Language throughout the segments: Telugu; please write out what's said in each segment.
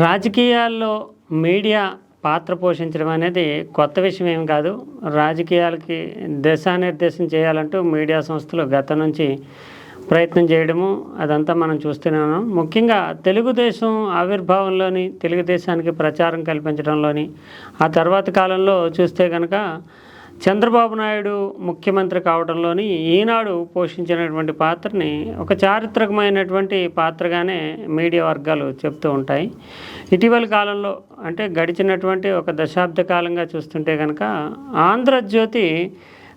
రాజకీయాల్లో మీడియా పాత్ర పోషించడం అనేది కొత్త విషయం ఏం కాదు. రాజకీయాలకి దిశానిర్దేశం చేయాలంటూ మీడియా సంస్థలు గత నుంచి ప్రయత్నం చేయడము అదంతా మనం చూస్తూనే ఉన్నాం. ముఖ్యంగా తెలుగుదేశం ఆవిర్భావంలోని తెలుగుదేశానికి ప్రచారం కల్పించడంలోని ఆ తర్వాత కాలంలో చూస్తే కనుక చంద్రబాబు నాయుడు ముఖ్యమంత్రి కావడంలోని ఈనాడు పోషించినటువంటి పాత్రని ఒక చారిత్రకమైనటువంటి పాత్రగానే మీడియా వర్గాలు చెప్తూ ఉంటాయి. ఇటీవల కాలంలో అంటే గడిచినటువంటి ఒక దశాబ్ద కాలంగా చూస్తుంటే కనుక ఆంధ్రజ్యోతి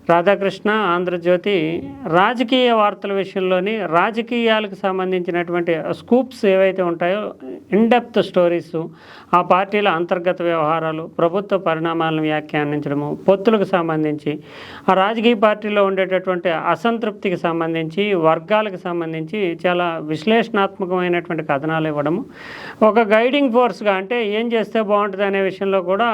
రాధాకృష్ణ ఆంధ్రజ్యోతి రాజకీయ వార్తల విషయంలోని రాజకీయాలకు సంబంధించినటువంటి స్కూప్స్ ఏవైతే ఉంటాయో ఇన్డెప్త్ స్టోరీస్ ఆ పార్టీల అంతర్గత వ్యవహారాలు ప్రభుత్వ పరిణామాలను వ్యాఖ్యానించడము పొత్తులకు సంబంధించి ఆ రాజకీయ పార్టీలో ఉండేటటువంటి అసంతృప్తికి సంబంధించి వర్గాలకు సంబంధించి చాలా విశ్లేషణాత్మకమైనటువంటి కథనాలు ఇవ్వడము. ఒక గైడింగ్ ఫోర్స్గా అంటే ఏం చేస్తే బాగుంటుంది అనే విషయంలో కూడా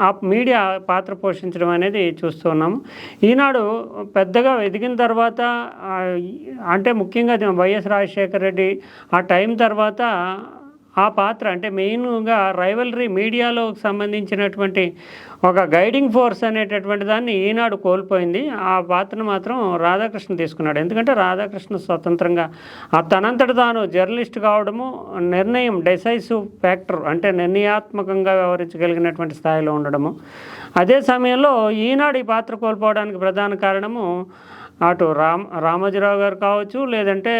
ఆ మీడియా పాత్ర పోషించడం అనేది చూస్తున్నాము ఈనాడు పెద్దగా ఎదిగిన తర్వాత అంటే ముఖ్యంగా వైఎస్ రాజశేఖర రెడ్డి ఆ టైం తర్వాత ఆ పాత్ర అంటే మెయిన్గా రైవలరీ మీడియాలో సంబంధించినటువంటి ఒక గైడింగ్ ఫోర్స్ అనేటటువంటి దాన్ని ఈనాడు కోల్పోయింది. ఆ పాత్రను మాత్రం రాధాకృష్ణ తీసుకున్నాడు. ఎందుకంటే రాధాకృష్ణ స్వతంత్రంగా ఆ తనంతట తాను జర్నలిస్ట్ కావడము నిర్ణయం డెసైసివ్ ఫ్యాక్టర్ అంటే నిర్ణయాత్మకంగా వ్యవహరించగలిగినటువంటి స్థాయిలో ఉండడము. అదే సమయంలో ఈనాడు ఈ పాత్ర కోల్పోవడానికి ప్రధాన కారణము అటు రామ్ రామోజీరావు గారు కావచ్చు లేదంటే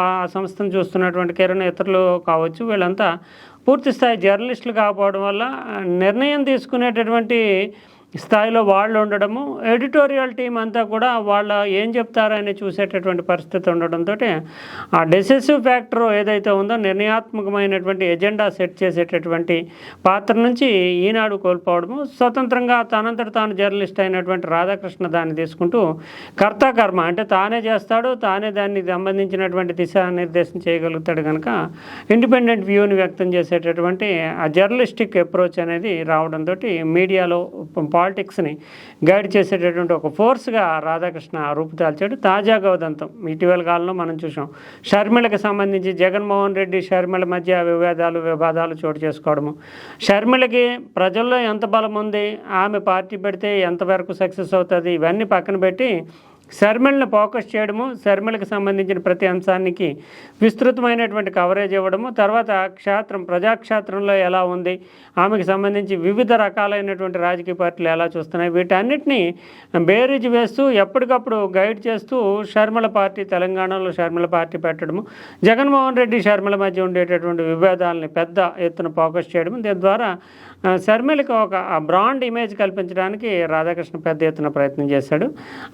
ఆ సంస్థను చూస్తున్నటువంటి కిరణ్ ఇతరులు కావచ్చు వీళ్ళంతా పూర్తి స్థాయి జర్నలిస్టులు కాకపోవడం వల్ల నిర్ణయం తీసుకునేటటువంటి స్థాయిలో వాళ్ళు ఉండడము ఎడిటోరియల్ టీం అంతా కూడా వాళ్ళ ఏం చెప్తారని చూసేటటువంటి పరిస్థితి ఉండడంతో ఆ డెసిసివ్ ఫ్యాక్టర్ ఏదైతే ఉందో నిర్ణయాత్మకమైనటువంటి ఎజెండా సెట్ చేసేటటువంటి పాత్ర నుంచి ఈనాడు కోల్పోవడము స్వతంత్రంగా తనంతట తాను జర్నలిస్ట్ అయినటువంటి రాధాకృష్ణ దాన్ని తీసుకుంటూ కర్తాకర్మ అంటే తానే చేస్తాడు తానే దాన్ని సంబంధించినటువంటి దిశానిర్దేశం చేయగలుగుతాడు కనుక ఇండిపెండెంట్ వ్యూని వ్యక్తం చేసేటటువంటి ఆ జర్నలిస్టిక్ అప్రోచ్ అనేది రావడంతో మీడియాలో పాలిటిక్స్ని గైడ్ చేసేటటువంటి ఒక ఫోర్స్గా రాధాకృష్ణ రూపుదాల్చాడు తాజాగా ఉదంతం. ఇటీవల కాలంలో మనం చూసాం షర్మిళకి సంబంధించి జగన్మోహన్ రెడ్డి షర్మిళ మధ్య వివాదాలు వివాదాలు చోటు చేసుకోవడము. షర్మిళకి ప్రజల్లో ఎంత బలం ఉంది ఆమె పార్టీ పెడితే ఎంతవరకు సక్సెస్ అవుతుంది ఇవన్నీ పక్కన పెట్టి శర్మలను ఫోకస్ చేయడము శర్మలకు సంబంధించిన ప్రతి అంశానికి విస్తృతమైనటువంటి కవరేజ్ ఇవ్వడము తర్వాత క్షేత్రం ప్రజాక్షేత్రంలో ఎలా ఉంది ఆమెకు సంబంధించి వివిధ రకాలైనటువంటి రాజకీయ పార్టీలు ఎలా చూస్తున్నాయి వీటన్నిటిని బేరీజ్ వేస్తూ ఎప్పటికప్పుడు గైడ్ చేస్తూ శర్మల పార్టీ తెలంగాణలో షర్మిల పార్టీ పెట్టడము జగన్మోహన్ రెడ్డి శర్మల మధ్య ఉండేటటువంటి విభేదాలని పెద్ద ఎత్తున ఫోకస్ చేయడం దీని ద్వారా శర్మలకు ఒక బ్రాండ్ ఇమేజ్ కల్పించడానికి రాధాకృష్ణ పెద్ద ఎత్తున ప్రయత్నం చేశాడు.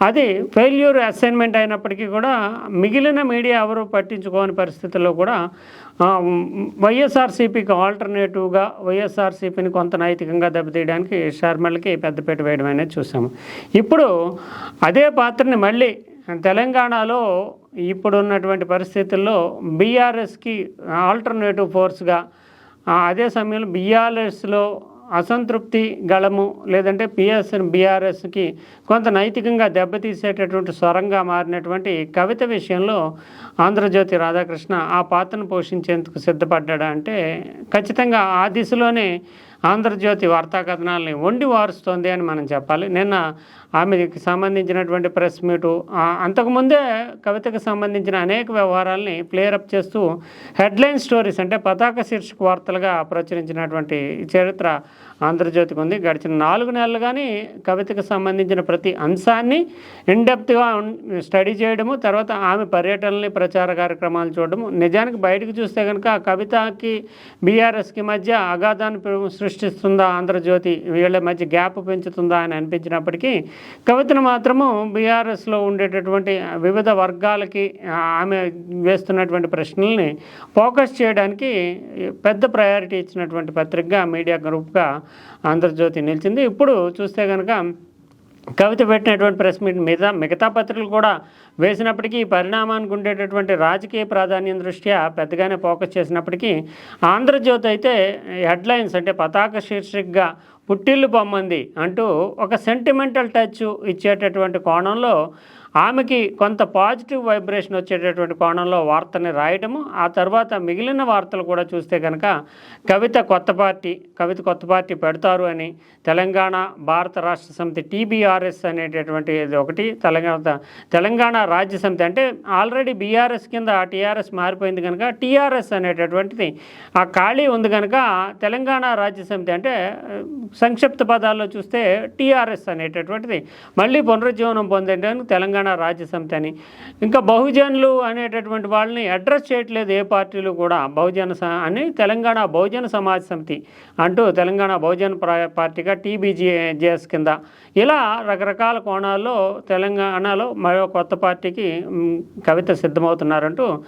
అది ఫెయిల్యూర్ అసైన్మెంట్ అయినప్పటికీ కూడా మిగిలిన మీడియా ఎవరు పట్టించుకోని పరిస్థితుల్లో కూడా వైఎస్ఆర్సీపీకి ఆల్టర్నేటివ్గా వైఎస్ఆర్సీపీని కొంత నైతికంగా దెబ్బతీయడానికి షర్మిలకి పెద్దపీట వేయడం అనేది చూసాము. ఇప్పుడు అదే పాత్రని మళ్ళీ తెలంగాణలో ఇప్పుడున్నటువంటి పరిస్థితుల్లో బీఆర్ఎస్కి ఆల్టర్నేటివ్ ఫోర్స్గా అదే సమయంలో బీఆర్ఎస్లో అసంతృప్తి గళము లేదంటే పిఎస్ బీఆర్ఎస్కి కొంత నైతికంగా దెబ్బతీసేటటువంటి స్వరంగా మారినటువంటి కవిత విషయంలో ఆంధ్రజ్యోతి రాధాకృష్ణ ఆ పాత్రను పోషించేందుకు సిద్ధపడ్డాడా అంటే ఖచ్చితంగా ఆ దిశలోనే ఆంధ్రజ్యోతి వార్తా కథనాలని వండి వారుస్తోంది అని మనం చెప్పాలి. నిన్న ఆమెకి సంబంధించినటువంటి ప్రెస్ మీటు అంతకుముందే కవితకు సంబంధించిన అనేక వ్యవహారాలని ప్లేయరప్ చేస్తూ హెడ్లైన్ స్టోరీస్ అంటే పతాక శీర్షిక వార్తలుగా ప్రచురించినటువంటి చరిత్ర ఆంధ్రజ్యోతికి ఉంది. గడిచిన నాలుగు నెలలు కానీ కవితకు సంబంధించిన ప్రతి అంశాన్ని ఇన్డెప్త్గా స్టడీ చేయడము తర్వాత ఆమె పర్యటనల్ని ప్రచార కార్యక్రమాలు చూడడము. నిజానికి బయటకు చూస్తే కనుక ఆ కవితకి బీఆర్ఎస్కి మధ్య అగాధాన్ని సృష్టి సృష్టిస్తుందా ఆంధ్రజ్యోతి? వీళ్ళ మధ్య గ్యాప్ పెంచుతుందా అని అనిపించినప్పటికీ కవితను మాత్రము బీఆర్ఎస్లో ఉండేటటువంటి వివిధ వర్గాలకి ఆమె వేస్తున్నటువంటి ప్రశ్నల్ని ఫోకస్ చేయడానికి పెద్ద ప్రయారిటీ ఇచ్చినటువంటి పత్రికగా మీడియా గ్రూప్గా ఆంధ్రజ్యోతి నిలిచింది. ఇప్పుడు చూస్తే కనుక కవిత పెట్టినటువంటి ప్రెస్ మీట్ మిగతా మిగతా పత్రికలు కూడా వేసినప్పటికీ ఈ పరిణామానికి ఉండేటటువంటి రాజకీయ ప్రాధాన్యం దృష్ట్యా పెద్దగానే ఫోకస్ చేసినప్పటికీ ఆంధ్రజ్యోతి అయితే హెడ్లైన్స్ అంటే పతాక శీర్షికగా పుట్టిల్లు బొమ్మంది అంటూ ఒక సెంటిమెంటల్ టచ్ ఇచ్చేటటువంటి కోణంలో ఆమెకి కొంత పాజిటివ్ వైబ్రేషన్ వచ్చేటటువంటి కోణంలో వార్తని రాయటము ఆ తర్వాత మిగిలిన వార్తలు కూడా చూస్తే కనుక కవిత కొత్త పార్టీ కవిత కొత్త పార్టీ పెడతారు అని తెలంగాణ భారత రాష్ట్ర సమితి టీబీఆర్ఎస్ అనేటటువంటి ఇది ఒకటి తెలంగాణ తెలంగాణ రాజ్య సమితి అంటే ఆల్రెడీ బీఆర్ఎస్ కింద టీఆర్ఎస్ మారిపోయింది కనుక టీఆర్ఎస్ అనేటటువంటిది ఆ ఖాళీ ఉంది కనుక తెలంగాణ రాజ్య సమితి అంటే సంక్షిప్త పదాల్లో చూస్తే టీఆర్ఎస్ అనేటటువంటిది. మళ్ళీ పునరుజ్జీవనం పొందేటానికి తెలంగాణ రాజ్య సమితి అని. ఇంకా బహుజనులు అనేటటువంటి వాళ్ళని అడ్రస్ చేయట్లేదు ఏ పార్టీలు కూడా. బహుజన స- అని తెలంగాణ బహుజన సమాజ్ సమితి అంటూ తెలంగాణ బహుజన ప్ర- పార్టీగా టీబీజీజేఎస్ కింద. ఇలా రకరకాల కోణాల్లో తెలంగాణలో మరో కొత్త పార్టీకి కవిత సిద్ధమవుతున్నారంటూ.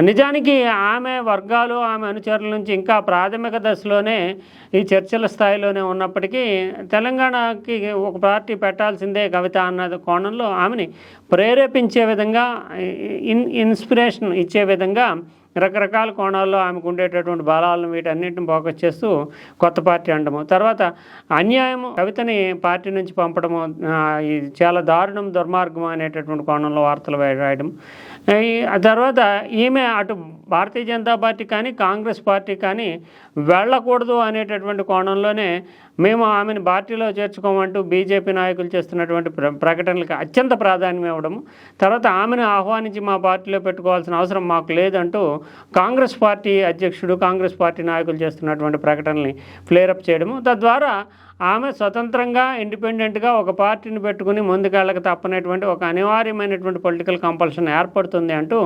నిజానికి ఆమె వర్గాలు ఆమె అనుచరుల నుంచి ఇంకా ప్రాథమిక దశలోనే ఈ చర్చల స్థాయిలోనే ఉన్న ఉన్నప్పటికీ తెలంగాణకి ఒక పార్టీ పెట్టాల్సిందే కవిత అన్న కోణంలో ఆమెని ప్రేరేపించే విధంగా ఇన్ ఇన్స్పిరేషన్ ఇచ్చే విధంగా రకరకాల కోణాల్లో ఆమెకు ఉండేటటువంటి బలాలను వీటన్నిటిని ఫోకస్ చేస్తూ కొత్త పార్టీ అనడము. తర్వాత అన్యాయము కవితని పార్టీ నుంచి పంపడము ఇది చాలా దారుణం దుర్మార్గం అనేటటువంటి కోణంలో వార్తలు వే- రాయడం. తర్వాత ఈమె అటు భారతీయ జనతా పార్టీ కానీ కాంగ్రెస్ పార్టీ కానీ వెళ్ళకూడదు అనేటటువంటి కోణంలోనే మేము ఆమెను పార్టీలో చేర్చుకోమంటూ బీజేపీ నాయకులు చేస్తున్నటువంటి ప్ర ప్రకటనలకు అత్యంత ప్రాధాన్యం ఇవ్వడము. తర్వాత ఆమెను ఆహ్వానించి మా పార్టీలో పెట్టుకోవాల్సిన అవసరం మాకు లేదంటూ కాంగ్రెస్ పార్టీ అధ్యక్షుడు కాంగ్రెస్ పార్టీ నాయకులు చేస్తున్నటువంటి ప్రకటనల్ని ఫ్లేరప్ చేయడము. తద్వారా ఆమె స్వతంత్రంగా ఇండిపెండెంట్గా ఒక పార్టీని పెట్టుకుని ముందుకెళ్ళక తప్పనటువంటి ఒక అనివార్యమైనటువంటి పొలిటికల్ కంపల్షన్ ఏర్పడుతుంది అంటూ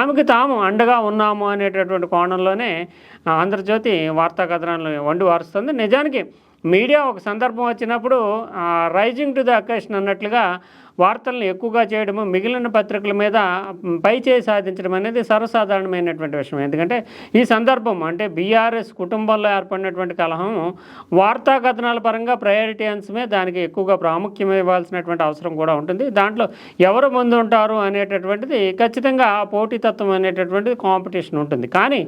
ఆమెకు తాము అండగా ఉన్నాము అనేటటువంటి కోణంలోనే ఆంధ్రజ్యోతి వార్తా కథనాలు వండి వారుస్తుంది. నిజానికి మీడియా ఒక సందర్భం వచ్చినప్పుడు రైజింగ్ టు ద అకేషన్ అన్నట్లుగా వార్తలను ఎక్కువగా చేయడము మిగిలిన పత్రికల మీద పై చేయి సాధించడం అనేది సర్వసాధారణమైనటువంటి విషయం. ఎందుకంటే ఈ సందర్భం అంటే బీఆర్ఎస్ కుటుంబంలో ఏర్పడినటువంటి కలహం వార్తా కథనాల పరంగా ప్రయారిటీ అంశమే దానికి ఎక్కువగా ప్రాముఖ్యం ఇవ్వాల్సినటువంటి అవసరం కూడా ఉంటుంది. దాంట్లో ఎవరు ముందు ఉంటారు అనేటటువంటిది ఖచ్చితంగా ఆ పోటీతత్వం అనేటటువంటిది కాంపిటీషన్ ఉంటుంది. కానీ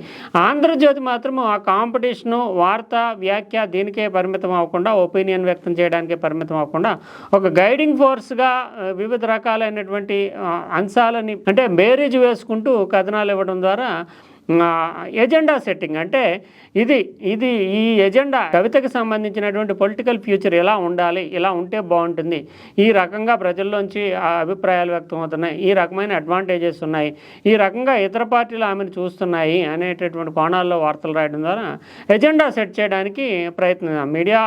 ఆంధ్రజ్యోతి మాత్రం ఆ కాంపిటీషను వార్త వ్యాఖ్య దీనికే పరిమితం అవ్వకుండా ఒపీనియన్ వ్యక్తం చేయడానికే పరిమితం అవ్వకుండా ఒక గైడింగ్ ఫోర్స్గా వివిధ రకాలైనటువంటి అంశాలని అంటే మ్యారేజ్ వేసుకుంటూ కథనాలు ఇవ్వడం ద్వారా ఎజెండా సెట్టింగ్. అంటే ఇది ఇది ఈ ఎజెండా కవితకు సంబంధించినటువంటి పొలిటికల్ ఫ్యూచర్ ఎలా ఉండాలి ఇలా ఉంటే బాగుంటుంది ఈ రకంగా ప్రజల్లోంచి ఆ అభిప్రాయాలు వ్యక్తం అవుతున్నాయి ఈ రకమైన అడ్వాంటేజెస్ ఉన్నాయి ఈ రకంగా ఇతర పార్టీలు ఆమెను చూస్తున్నాయి అనేటటువంటి కోణాల్లో వార్తలు రాయడం ద్వారా ఎజెండా సెట్ చేయడానికి ప్రయత్నం మీడియా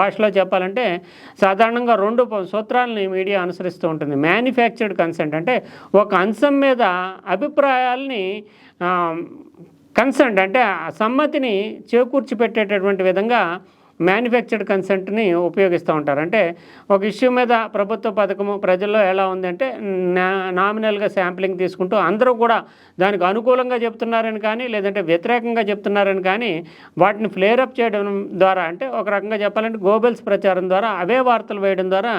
భాషలో చెప్పాలంటే సాధారణంగా రెండు సూత్రాలని మీడియా అనుసరిస్తూ ఉంటుంది. మ్యానుఫ్యాక్చర్డ్ కన్సెంట్ అంటే ఒక అంశం మీద అభిప్రాయాల్ని కన్సర్న్ అంటే ఆ సమ్మతిని చేకూర్చి పెట్టేటటువంటి విధంగా మ్యానుఫ్యాక్చర్డ్ కన్సెంట్ని ఉపయోగిస్తూ ఉంటారు. అంటే ఒక ఇష్యూ మీద ప్రభుత్వ పథకము ప్రజల్లో ఎలా ఉందంటే నా నామినల్గా శాంప్లింగ్ తీసుకుంటూ అందరూ కూడా దానికి అనుకూలంగా చెప్తున్నారని కానీ లేదంటే వ్యతిరేకంగా చెప్తున్నారని కానీ వాటిని ఫ్లేరప్ చేయడం ద్వారా అంటే ఒక రకంగా చెప్పాలంటే గోబెల్స్ ప్రచారం ద్వారా అవే వార్తలు వేయడం ద్వారా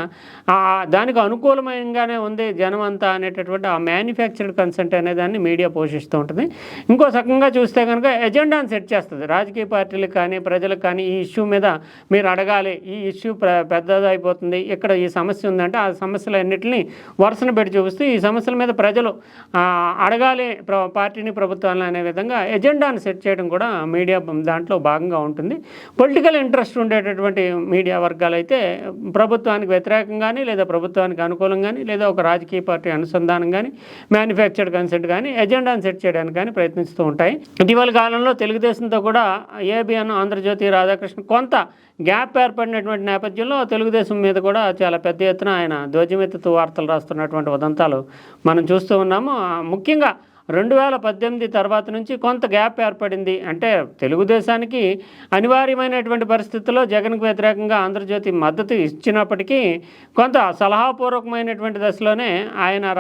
దానికి అనుకూలమైనగానే ఉంది జనం అంతా అనేటటువంటి ఆ మ్యానుఫ్యాక్చర్డ్ కన్సెంట్ అనే దాన్ని మీడియా పోషిస్తూ ఉంటుంది. ఇంకో రకంగా చూస్తే కనుక ఎజెండాను సెట్ చేస్తుంది. రాజకీయ పార్టీలకు కానీ ప్రజలకు కానీ ఈ ఇష్యూ మీద మీరు అడగాలి ఈ ఇష్యూ పెద్దదైపోతుంది ఇక్కడ ఈ సమస్య ఉందంటే ఆ సమస్యలన్నింటినీ వరుసను పెట్టి చూపిస్తూ ఈ సమస్యల మీద ప్రజలు అడగాలి ప్ర పార్టీని ప్రభుత్వాలను అనే విధంగా ఎజెండాను సెట్ చేయడం కూడా మీడియా దాంట్లో భాగంగా ఉంటుంది. పొలిటికల్ ఇంట్రెస్ట్ ఉండేటటువంటి మీడియా వర్గాలు అయితే ప్రభుత్వానికి వ్యతిరేకంగాని లేదా ప్రభుత్వానికి అనుకూలంగాని లేదా ఒక రాజకీయ పార్టీ అనుసంధానం కానీ మ్యానుఫ్యాక్చర్డ్ కన్సెంట్ కానీ ఎజెండాను సెట్ చేయడానికి కానీ ప్రయత్నిస్తూ ఉంటాయి. ఇటీవల కాలంలో తెలుగుదేశంతో కూడా ఏబిఎన్ ఆంధ్రజ్యోతి రాధాకృష్ణ కొంత గ్యాప్ ఏర్పడినటువంటి నేపథ్యంలో తెలుగుదేశం మీద కూడా చాలా పెద్ద ఎత్తున ఆయన ధ్వజమెత్తుతూ వార్తలు రాస్తున్నటువంటి ఉదంతాలు మనం చూస్తూ ఉన్నాము. ముఖ్యంగా రెండు వేల పద్దెనిమిది తర్వాత నుంచి కొంత గ్యాప్ ఏర్పడింది. అంటే తెలుగుదేశానికి అనివార్యమైనటువంటి పరిస్థితుల్లో జగన్కు వ్యతిరేకంగా ఆంధ్రజ్యోతి మద్దతు ఇచ్చినప్పటికీ కొంత సలహాపూర్వకమైనటువంటి దశలోనే ఆయన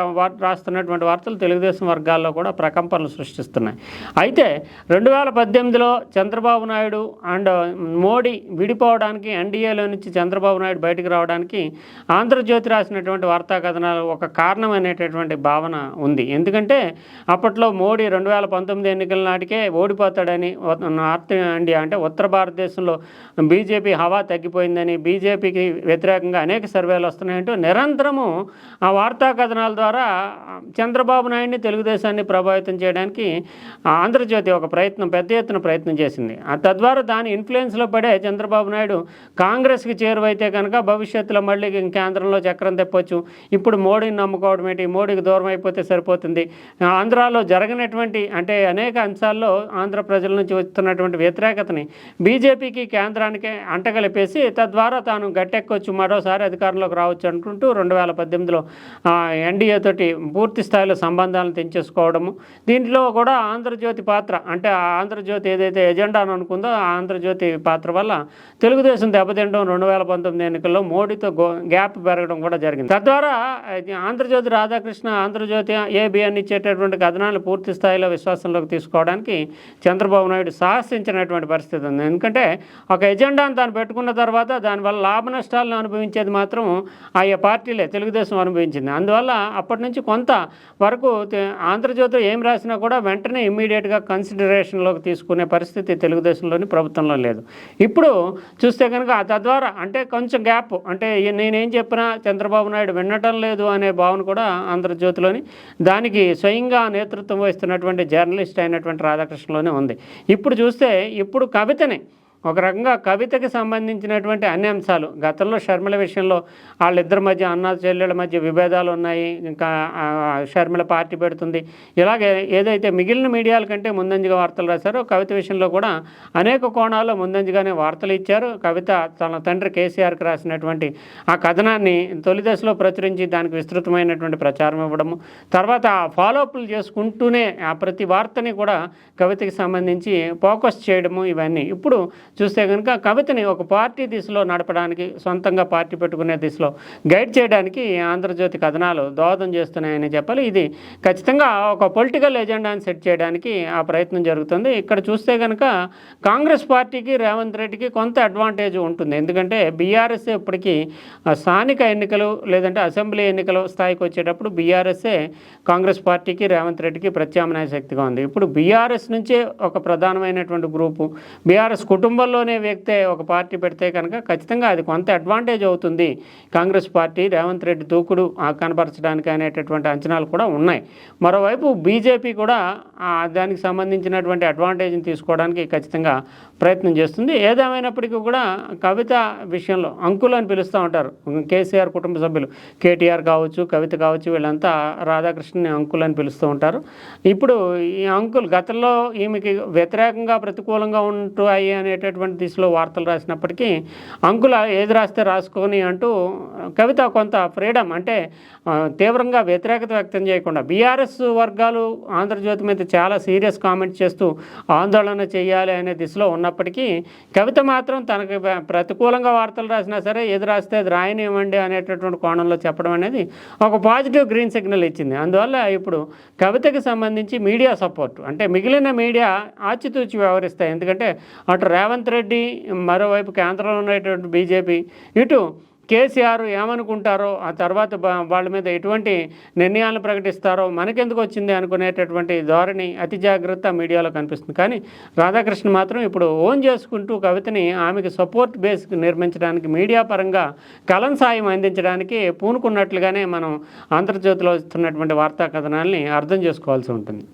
రాస్తున్నటువంటి వార్తలు తెలుగుదేశం వర్గాల్లో కూడా ప్రకంపనలు సృష్టిస్తున్నాయి. అయితే రెండు వేల పద్దెనిమిదిలో చంద్రబాబు నాయుడు అండ్ మోడీ విడిపోవడానికి ఎన్డీఏలో నుంచి చంద్రబాబు నాయుడు బయటకు రావడానికి ఆంధ్రజ్యోతి రాసినటువంటి వార్తా కథనాలు ఒక కారణం అనేటటువంటి భావన ఉంది. ఎందుకంటే అప్పట్లో మోడీ రెండు వేల పంతొమ్మిది ఎన్నికల నాటికే ఓడిపోతాడని నార్త్ ఇండియా అంటే ఉత్తర భారతదేశంలో బీజేపీ హవా తగ్గిపోయిందని బీజేపీకి వ్యతిరేకంగా అనేక సర్వేలు వస్తున్నాయంటూ నిరంతరము ఆ వార్తా కథనాల ద్వారా చంద్రబాబు నాయుడిని తెలుగుదేశాన్ని ప్రభావితం చేయడానికి ఆ ఆంధ్రజ్యోతి ఒక ప్రయత్నం పెద్ద ఎత్తున ప్రయత్నం చేసింది. ఆ తద్వారా దాని ఇన్ఫ్లుయెన్స్లో పడే చంద్రబాబు నాయుడు కాంగ్రెస్కి చేరువైతే కనుక భవిష్యత్తులో మళ్ళీ కేంద్రంలో చక్రం తెప్పొచ్చు. ఇప్పుడు మోడీని నమ్ముకోవడం ఏంటి మోడీకి దూరం అయిపోతే సరిపోతుంది. ఆంధ్ర ఆంధ్రాలో జరగనటువంటి అంటే అనేక అంశాల్లో ఆంధ్ర ప్రజల నుంచి వస్తున్నటువంటి వ్యతిరేకతని బీజేపీకి కేంద్రానికి అంటగలిపేసి తద్వారా తాను గట్టెక్కొచ్చు మరోసారి అధికారంలోకి రావచ్చు అనుకుంటూ రెండు వేల పద్దెనిమిదిలో ఎన్డీఏ తోటి పూర్తి స్థాయిలో సంబంధాలను తెంచేసుకోవడము. దీంట్లో కూడా ఆంధ్రజ్యోతి పాత్ర అంటే ఆంధ్రజ్యోతి ఏదైతే ఎజెండాను అనుకుందో ఆ ఆంధ్రజ్యోతి పాత్ర వల్ల తెలుగుదేశం దెబ్బతినడం రెండు వేల పంతొమ్మిది ఎన్నికల్లో మోడీతో గ్యాప్ పెరగడం కూడా జరిగింది. తద్వారా ఆంధ్రజ్యోతి రాధాకృష్ణ ఆంధ్రజ్యోతి ఏబిఎన్ ఇచ్చేటటువంటి కథనాలు పూర్తి స్థాయిలో విశ్వాసంలోకి తీసుకోవడానికి చంద్రబాబు నాయుడు సాహసించినటువంటి పరిస్థితి ఉంది. ఎందుకంటే ఒక ఎజెండాను తాను పెట్టుకున్న తర్వాత దానివల్ల లాభ నష్టాలను అనుభవించేది మాత్రం ఆయా పార్టీలే తెలుగుదేశం అనుభవించింది. అందువల్ల అప్పటి నుంచి కొంత వరకు ఆంధ్రజ్యోతిలో ఏం రాసినా కూడా వెంటనే ఇమ్మీడియట్గా కన్సిడరేషన్లోకి తీసుకునే పరిస్థితి తెలుగుదేశంలోని ప్రభుత్వంలో లేదు. ఇప్పుడు చూస్తే కనుక తద్వారా అంటే కొంచెం గ్యాప్ అంటే నేనేం చెప్పినా చంద్రబాబు నాయుడు వినటం లేదు అనే భావన కూడా ఆంధ్రజ్యోతిలోని దానికి స్వయంగా నేతృత్వం వహిస్తున్నటువంటి జర్నలిస్ట్ అయినటువంటి రాధాకృష్ణలోనే ఉంది. ఇప్పుడు చూస్తే ఇప్పుడు కవితని ఒక రకంగా కవితకి సంబంధించినటువంటి అన్ని అంశాలు. గతంలో షర్మిల విషయంలో వాళ్ళిద్దరి మధ్య అన్న చెల్లెళ్ళ మధ్య విభేదాలు ఉన్నాయి. ఇంకా షర్మిల పార్టీ పెడుతుంది. ఇలాగే ఏదైతే మిగిలిన మీడియాల కంటే ముందంజగా వార్తలు రాశారో కవిత విషయంలో కూడా అనేక కోణాల్లో ముందంజగానే వార్తలు ఇచ్చారు. కవిత తన తండ్రి కేసీఆర్కి రాసినటువంటి ఆ కథనాన్ని తొలి దశలో ప్రచురించి దానికి విస్తృతమైనటువంటి ప్రచారం ఇవ్వడము తర్వాత ఆ ఫాలోఅప్లు చేసుకుంటూనే ఆ ప్రతి వార్తని కూడా కవితకి సంబంధించి ఫోకస్ చేయడము ఇవన్నీ. ఇప్పుడు చూస్తే కనుక కవితని ఒక పార్టీ దిశలో నడపడానికి సొంతంగా పార్టీ పెట్టుకునే దిశలో గైడ్ చేయడానికి ఆంధ్రజ్యోతి కథనాలు దోహదం చేస్తున్నాయని చెప్పాలి. ఇది ఖచ్చితంగా ఒక పొలిటికల్ ఎజెండాని సెట్ చేయడానికి ఆ ప్రయత్నం జరుగుతుంది. ఇక్కడ చూస్తే కనుక కాంగ్రెస్ పార్టీకి రేవంత్ రెడ్డికి కొంత అడ్వాంటేజ్ ఉంటుంది. ఎందుకంటే బీఆర్ఎస్ ఇప్పటికీ ఆ, స్థానిక ఎన్నికలు లేదంటే అసెంబ్లీ ఎన్నికల స్థాయికి వచ్చేటప్పుడు బీఆర్ఎస్ఏ కాంగ్రెస్ పార్టీకి రేవంత్ రెడ్డికి ప్రత్యామ్నాయ శక్తిగా ఉంది. ఇప్పుడు బీఆర్ఎస్ నుంచే ఒక ప్రధానమైనటువంటి గ్రూపు బీఆర్ఎస్ కుటుంబం లోకల్లోనే వ్యక్తే ఒక పార్టీ పెడితే కనుక ఖచ్చితంగా అది కొంత అడ్వాంటేజ్ అవుతుంది. కాంగ్రెస్ పార్టీ రేవంత్ రెడ్డి దూకుడు కనపరచడానికి అనేటటువంటి అంచనాలు కూడా ఉన్నాయి. మరోవైపు బీజేపీ కూడా దానికి సంబంధించినటువంటి అడ్వాంటేజ్ని తీసుకోవడానికి ఖచ్చితంగా ప్రయత్నం చేస్తుంది. ఏదేమైనప్పటికీ కూడా కవిత విషయంలో అంకులు అని పిలుస్తూ ఉంటారు. కేసీఆర్ కుటుంబ సభ్యులు కేటీఆర్ కావచ్చు కవిత కావచ్చు వీళ్ళంతా రాధాకృష్ణని అంకుల్ అని పిలుస్తూ ఉంటారు. ఇప్పుడు ఈ అంకుల్ గతంలో ఈమెకి వ్యతిరేకంగా ప్రతికూలంగా ఉంటాయి అనేటటువంటి దిశలో వార్తలు రాసినప్పటికీ అంకుల ఏది రాస్తే రాసుకొని అంటూ కవిత కొంత ఫ్రీడమ్ అంటే తీవ్రంగా వ్యతిరేకత వ్యక్తం చేయకుండా బీఆర్ఎస్ వర్గాలు ఆంధ్రజ్యోతి మీద చాలా సీరియస్ కామెంట్ చేస్తూ ఆందోళన చేయాలి అనే దిశలో ఉన్నప్పటికీ కవిత మాత్రం తనకి ప్రతికూలంగా వార్తలు రాసినా సరే ఏది రాస్తే అది రాయనివ్వండి అనేటటువంటి కోణంలో చెప్పడం అనేది ఒక పాజిటివ్ గ్రీన్ సిగ్నల్ ఇచ్చింది. అందువల్ల ఇప్పుడు కవితకి సంబంధించి మీడియా సపోర్ట్ అంటే మిగిలిన మీడియా ఆచితూచి వ్యవహరిస్తాయి. ఎందుకంటే అటు రేవంత్ రెడ్డి మరోవైపు కేంద్రంలో ఉన్నటువంటి బీజేపీ. ఇటు కేసీఆర్ ఏమనుకుంటారో ఆ తర్వాత వాళ్ళ మీద ఎటువంటి నిర్ణయాలను ప్రకటిస్తారో మనకెందుకు వచ్చింది అనుకునేటటువంటి ధోరణి అతి జాగ్రత్త మీడియాలో కనిపిస్తుంది. కానీ రాధాకృష్ణ మాత్రం ఇప్పుడు ఓన్ చేసుకుంటూ కవితని ఆమెకి సపోర్ట్ బేస్ నిర్మించడానికి మీడియా పరంగా కలం సాయం అందించడానికి పూనుకున్నట్లుగానే మనం ఆంధ్రజ్యోతిలో వస్తున్నటువంటి వార్తా కథనాల్ని అర్థం చేసుకోవాల్సి ఉంటుంది.